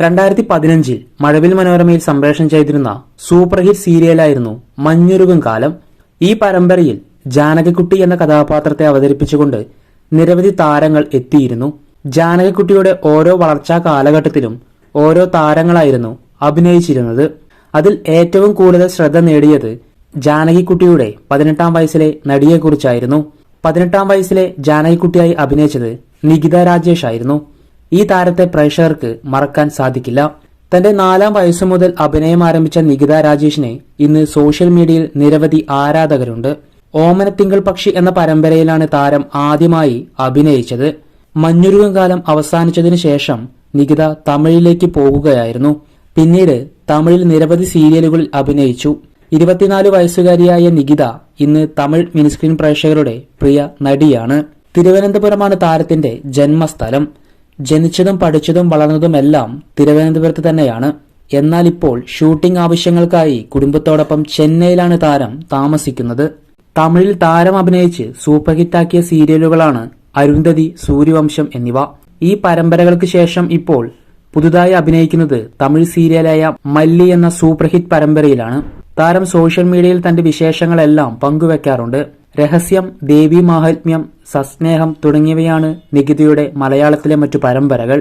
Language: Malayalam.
രണ്ടായിരത്തി പതിനഞ്ചിൽ മഴവിൽ മനോരമയിൽ സംപ്രേഷണം ചെയ്തിരുന്ന സൂപ്പർ ഹിറ്റ് സീരിയലായിരുന്നു മഞ്ഞുരുകും കാലം. ഈ പരമ്പരയിൽ ജാനകിക്കുട്ടി എന്ന കഥാപാത്രത്തെ അവതരിപ്പിച്ചുകൊണ്ട് നിരവധി താരങ്ങൾ എത്തിയിരുന്നു. ജാനകിക്കുട്ടിയുടെ ഓരോ വളർച്ചാ കാലഘട്ടത്തിലും ഓരോ താരങ്ങളായിരുന്നു അഭിനയിച്ചിരുന്നത്. അതിൽ ഏറ്റവും കൂടുതൽ ശ്രദ്ധ നേടിയത് ജാനകിക്കുട്ടിയുടെ പതിനെട്ടാം വയസ്സിലെ നടിയെക്കുറിച്ചായിരുന്നു. പതിനെട്ടാം വയസ്സിലെ ജാനകിക്കുട്ടിയായി അഭിനയിച്ചത് നികിത രാജേഷ് ആയിരുന്നു. ഈ താരത്തെ പ്രേക്ഷകർക്ക് മറക്കാൻ സാധിക്കില്ല. തന്റെ നാലാം വയസ്സു മുതൽ അഭിനയം ആരംഭിച്ച നികിത രാജേഷിനെ ഇന്ന് സോഷ്യൽ മീഡിയയിൽ നിരവധി ആരാധകരുണ്ട്. ഓമനത്തിങ്കൾ പക്ഷി എന്ന പരമ്പരയിലാണ് താരം ആദ്യമായി അഭിനയിച്ചത്. മഞ്ഞുരുകം കാലം അവസാനിച്ചതിനു ശേഷം നികിത തമിഴിലേക്ക് പോകുകയായിരുന്നു. പിന്നീട് തമിഴിൽ നിരവധി സീരിയലുകളിൽ അഭിനയിച്ചു. ഇരുപത്തിനാല് വയസ്സുകാരിയായ നികിത ഇന്ന് തമിഴ് മിനിസ്ക്രീൻ പ്രേക്ഷകരുടെ പ്രിയ നടിയാണ്. തിരുവനന്തപുരമാണ് താരത്തിന്റെ ജന്മസ്ഥലം. ജനിച്ചതും പഠിച്ചതും വളർന്നതുമെല്ലാം തിരുവനന്തപുരത്ത് തന്നെയാണ്. എന്നാൽ ഇപ്പോൾ ഷൂട്ടിംഗ് ആവശ്യങ്ങൾക്കായി കുടുംബത്തോടൊപ്പം ചെന്നൈയിലാണ് താരം താമസിക്കുന്നത്. തമിഴിൽ താരം അഭിനയിച്ച് സൂപ്പർ ഹിറ്റാക്കിയ സീരിയലുകളാണ് അരുന്ധതി സൂര്യവംശം എന്നിവ. ഈ പരമ്പരകൾക്ക് ശേഷം ഇപ്പോൾ പുതുതായി അഭിനയിക്കുന്നത് തമിഴ് സീരിയലായ മല്ലി എന്ന സൂപ്പർ ഹിറ്റ് പരമ്പരയിലാണ്. താരം സോഷ്യൽ മീഡിയയിൽ തന്റെ വിശേഷങ്ങളെല്ലാം പങ്കുവെക്കാറുണ്ട്. രഹസ്യം ദേവി മാഹാത്മ്യം സസ്നേഹം തുടങ്ങിയവയാണ് നികിതിയുടെ മലയാളത്തിലെ മറ്റു പരമ്പരകൾ.